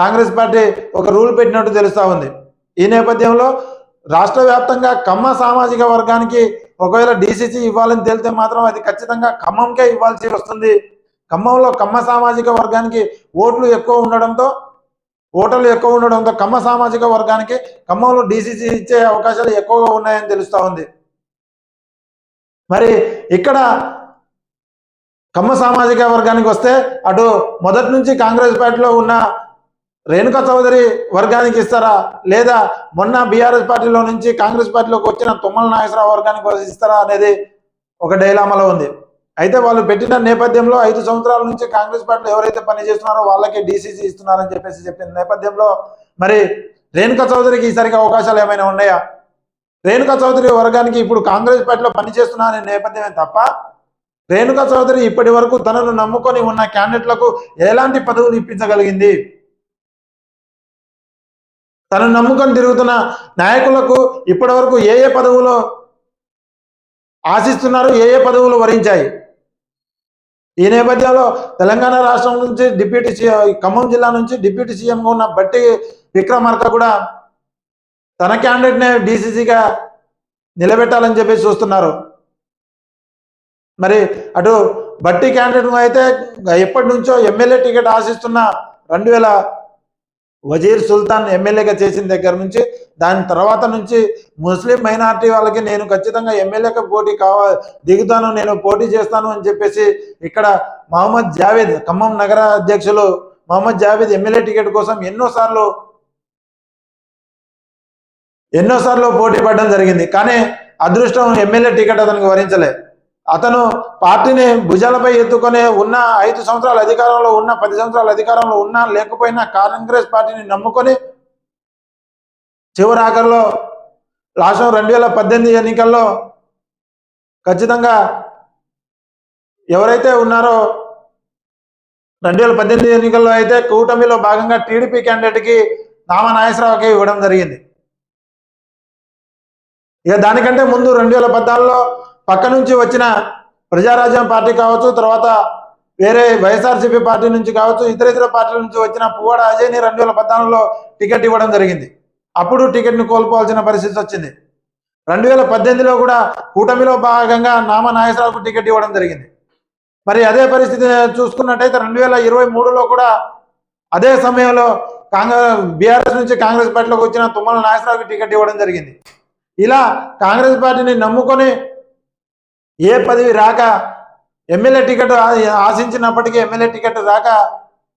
Congress party ఒక rule పెట్టినట్టు తెలుస్తూ ఉంది. ఈ నేపథ్యంలో రాష్ట్ర వ్యాప్తంగా కమ్మ సామాజిక వర్గానికి ఒకవేళ డీసీసీ ఇవ్వాలని తేలితే మాత్రం అది ఖచ్చితంగా ఖమ్మంకే ఇవ్వాల్సి వస్తుంది. ఖమ్మంలో కమ్మ సామాజిక వర్గానికి ఓట్లు ఎక్కువ ఉండడంతో ఓటర్లు ఎక్కువ ఉండడంతో కమ్మ సామాజిక వర్గానికి ఖమ్మంలో డీసీసీ ఇచ్చే అవకాశాలు ఎక్కువగా ఉన్నాయని తెలుస్తూ ఉంది. మరి ఇక్కడ కమ్మ సామాజిక వర్గానికి వస్తే అటు మొదటి నుంచి కాంగ్రెస్ పార్టీలో ఉన్న రేణుకా చౌదరి వర్గానికి ఇస్తారా? లేదా మొన్న బీఆర్ఎస్ పార్టీలో నుంచి కాంగ్రెస్ పార్టీలోకి వచ్చిన తుమ్మల నాగేశ్వరరావు వర్గానికి ఇస్తారా అనేది ఒక డైలామాలో ఉంది. అయితే వాళ్ళు పెట్టిన నేపథ్యంలో ఐదు సంవత్సరాల నుంచి కాంగ్రెస్ పార్టీలో ఎవరైతే పనిచేస్తున్నారో వాళ్ళకి డీసీసీ ఇస్తున్నారని చెప్పేసి చెప్పిన నేపథ్యంలో మరి రేణుకా చౌదరికి ఈసారికి అవకాశాలు ఏమైనా ఉన్నాయా? రేణుకా చౌదరి వర్గానికి ఇప్పుడు కాంగ్రెస్ పార్టీలో పనిచేస్తున్నా అనే నేపథ్యమే తప్ప రేణుకా చౌదరి ఇప్పటి వరకు తనను నమ్ముకొని ఉన్న క్యాండిడేట్లకు ఎలాంటి పదవులు ఇప్పించగలిగింది? తనను నమ్ముకొని తిరుగుతున్న నాయకులకు ఇప్పటి వరకు ఏ ఏ పదవులు ఆశిస్తున్నారు ఏ ఏ పదవులు వరించాయి. ఈ నేపథ్యంలో తెలంగాణ రాష్ట్రం నుంచి డిప్యూటీ సీఎం ఖమ్మం జిల్లా నుంచి డిప్యూటీ సీఎంగా ఉన్న బట్టి విక్రమార్క కూడా తన క్యాండిడేట్నే డీసీసీగా నిలబెట్టాలని చెప్పి చూస్తున్నారు. మరి అటు బట్టి క్యాండిడేట్ అయితే ఎప్పటి నుంచో ఎమ్మెల్యే టికెట్ ఆశిస్తున్న రెండు వేల వజీర్ సుల్తాన్ ఎమ్మెల్యేగా చేసిన దగ్గర నుంచి దాని తర్వాత నుంచి ముస్లిం మైనార్టీ వాళ్ళకి నేను ఖచ్చితంగా ఎమ్మెల్యేగా పోటీ కావా దిగుతాను నేను పోటీ చేస్తాను అని చెప్పేసి ఇక్కడ మహమ్మద్ జావేద్ ఖమ్మం నగర అధ్యక్షులు మహమ్మద్ జావేద్ ఎమ్మెల్యే టికెట్ కోసం ఎన్నోసార్లు ఎన్నోసార్లు పోటీ పడడం జరిగింది. కానీ అదృష్టం ఎమ్మెల్యే టికెట్ అతనికి వరించలే. అతను పార్టీని భుజాలపై ఎత్తుకొని ఉన్న ఐదు సంవత్సరాల అధికారంలో ఉన్న పది సంవత్సరాల అధికారంలో ఉన్నా లేకపోయినా కాంగ్రెస్ పార్టీని నమ్ముకొని చివరి ఆఖరిలో లాస్ట్ రెండు వేల పద్దెనిమిది ఎన్నికల్లో ఖచ్చితంగా ఎవరైతే ఉన్నారో రెండు వేల పద్దెనిమిది ఎన్నికల్లో అయితే కూటమిలో భాగంగా టీడీపీ క్యాండిడేట్కి నామ నాగేశ్వరరావుకి ఇవ్వడం జరిగింది. ఇక దానికంటే ముందు రెండు వేల పద్నాలుగులో పక్క నుంచి వచ్చిన ప్రజారాజ్యం పార్టీ కావచ్చు తర్వాత వేరే వైఎస్ఆర్సీపీ పార్టీ నుంచి కావచ్చు ఇతర ఇతర పార్టీల నుంచి వచ్చిన పువ్వాడ అజయ్ని రెండు వేల పద్నాలుగులో టికెట్ ఇవ్వడం జరిగింది. అప్పుడు టికెట్ని కోల్పోవాల్సిన పరిస్థితి వచ్చింది. రెండు వేల పద్దెనిమిదిలో కూడా కూటమిలో భాగంగా నామ నాగేశ్వరరావుకు టికెట్ ఇవ్వడం జరిగింది. మరి అదే పరిస్థితి చూసుకున్నట్టయితే రెండు వేల ఇరవై మూడులో కూడా అదే సమయంలో కాంగ్రెస్ బీఆర్ఎస్ నుంచి కాంగ్రెస్ పార్టీలోకి వచ్చిన తుమ్మల నాగేశ్వరరావుకి టికెట్ ఇవ్వడం జరిగింది. ఇలా కాంగ్రెస్ పార్టీని నమ్ముకొని ఏ పదవి రాక ఎమ్మెల్యే టికెట్ ఆశించినప్పటికీ ఎమ్మెల్యే టికెట్ రాక